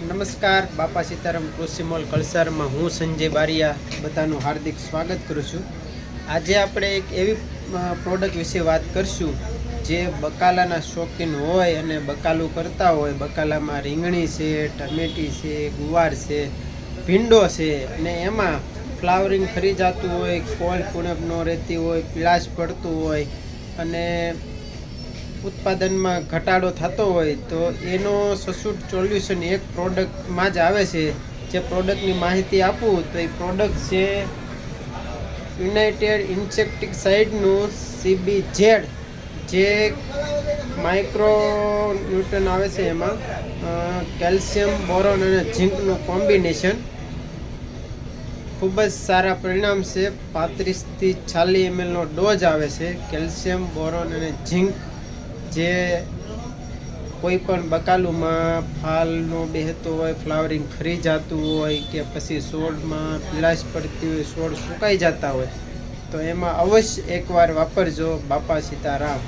નમસ્કાર, બાપા સીતારામ કૃષિ મોલ કળસારમાં હું સંજય બારિયા બધાનું હાર્દિક સ્વાગત કરું છું. આજે આપણે એક એવી પ્રોડક્ટ વિશે વાત કરશું જે બકાલાના શોખીન હોય અને બકાલું કરતા હોય. બકાલામાં રીંગણી છે, ટમેટી છે, ગુવાર છે, ભીંડો છે અને એમાં ફ્લાવરિંગ ખરી જતું હોય કોલ કુણપ ન રહેતી હોય, પીળાશ પડતું હોય અને ઉત્પાદનમાં ઘટાડો થતો હોય તો એનો સસુટ સોલ્યુશન એક પ્રોડક્ટમાં જ આવે છે. જે પ્રોડક્ટની માહિતી આપું તો એ પ્રોડક્ટ છે યુનાઇટેડ ઇન્સેક્ટિસાઇડનું સીબી ઝેડ જે માઇક્રો ન્યૂટન આવે છે એમાં કેલ્શિયમ, બોરોન અને ઝીંકનું કોમ્બિનેશન. ખૂબ જ સારા પરિણામ છે. પાંત્રીસથી ચાલીસ એમએલનો ડોઝ આવે છે. કેલ્શિયમ, બોરોન અને ઝીંક જે કોઈ પણ બકાલુમાં ફાલનો બેહતો હોય, ફ્લાવરિંગ ખરી જતું હોય કે પછી છોડમાં પીળાશ પડતી હોય છોડ સુકાઈ જતા હોય, તો એમાં અવશ્ય એકવાર વાપરજો બાપા સીતારામ.